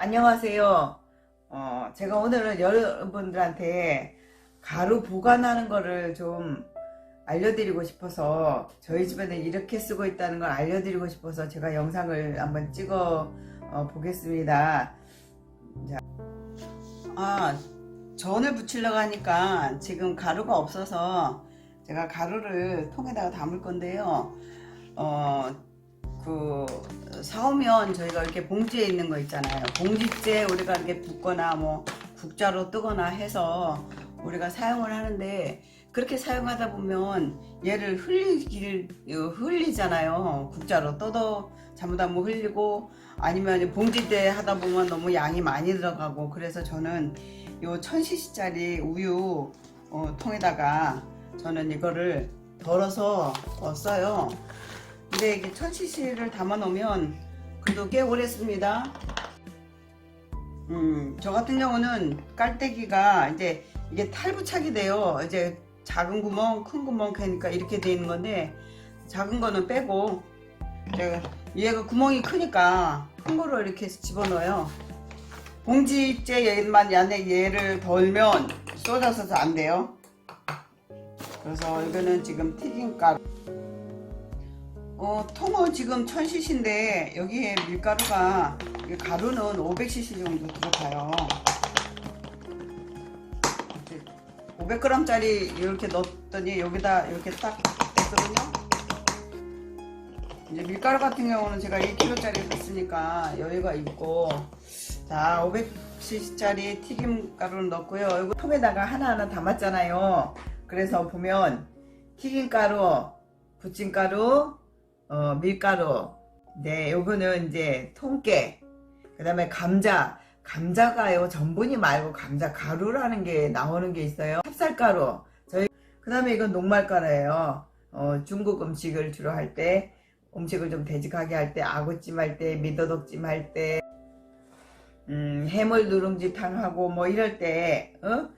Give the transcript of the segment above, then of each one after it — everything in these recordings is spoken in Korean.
안녕하세요. 어, 제가 오늘은 여러분들한테 가루 보관하는 거를 좀 알려드리고 싶어서 저희 집에는 이렇게 쓰고 있다는 걸 알려드리고 싶어서 제가 영상을 한번 찍어 어, 보겠습니다. 자, 아, 전을 붙이려고 하니까 지금 가루가 없어서 제가 가루를 통에다가 담을 건데요. 어, 그 사오면 저희가 이렇게 봉지에 있는 거 있잖아요. 봉지째 우리가 이렇게 붓거나 뭐 국자로 뜨거나 해서 우리가 사용을 하는데 그렇게 사용하다 보면 얘를 어, 흘리잖아요. 국자로 떠도 잘못하면 흘리고 아니면 봉지대 하다 보면 너무 양이 많이 들어가고 그래서 저는 요 1000cc짜리 우유 어, 통에다가 저는 이거를 덜어서 어, 써요. 근데 이게 1000cc를 담아 놓으면 그래도 꽤 오래 씁니다. 음, 저 같은 경우는 깔때기가 이제 이게 탈부착이 돼요. 이제 작은 구멍, 큰 구멍 그러니까 이렇게 돼 있는 건데 작은 거는 빼고 제가 얘가 구멍이 크니까 큰 거로 이렇게 집어넣어요. 봉지째 얘만 안에 얘를 덜면 쏟아서도 안 돼요. 그래서 이거는 지금 튀김가루. 어, 통은 지금 1000cc인데 여기에 밀가루가 가루는 500cc 정도 들어가요. 500g짜리 이렇게 넣었더니 여기다 이렇게 딱 됐거든요. 이제 밀가루 같은 경우는 제가 1kg짜리 넣었으니까 여유가 있고 자 500cc짜리 튀김가루를 넣고요. 이거 통에다가 하나하나 담았잖아요. 그래서 보면 튀김가루, 부침가루, 어, 밀가루, 네, 요거는 이제 통깨, 그 다음에 감자, 감자가요, 전분이 말고 감자 가루라는 게 나오는 게 있어요. 찹쌀가루, 저희, 그 다음에 이건 녹말가루예요. 어, 중국 음식을 주로 할 때, 음식을 좀 되직하게 할 때, 아구찜 할 때, 미더덕찜 할 때, 음, 해물 누룽지탕 하고 뭐 이럴 때, 어?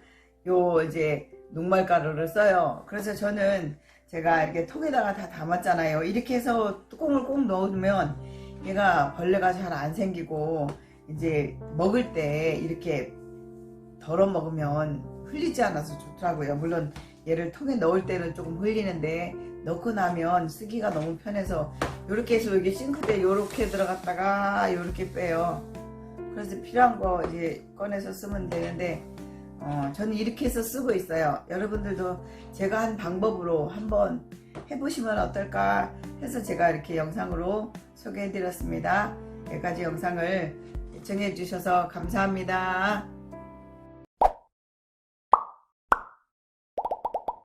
요 이제 녹말가루를 써요. 그래서 저는 제가 이렇게 통에다가 다 담았잖아요. 이렇게 해서 뚜껑을 꼭 넣어두면 얘가 벌레가 잘 안 생기고 이제 먹을 때 이렇게 덜어 먹으면 흘리지 않아서 좋더라고요. 물론 얘를 통에 넣을 때는 조금 흘리는데 넣고 나면 쓰기가 너무 편해서 이렇게 해서 여기 싱크대에 이렇게 들어갔다가 이렇게 빼요. 그래서 필요한 거 이제 꺼내서 쓰면 되는데 어, 저는 이렇게 해서 쓰고 있어요. 여러분들도 제가 한 방법으로 한번 해보시면 어떨까 해서 제가 이렇게 영상으로 소개해 드렸습니다. 여기까지 영상을 시청해 주셔서 감사합니다.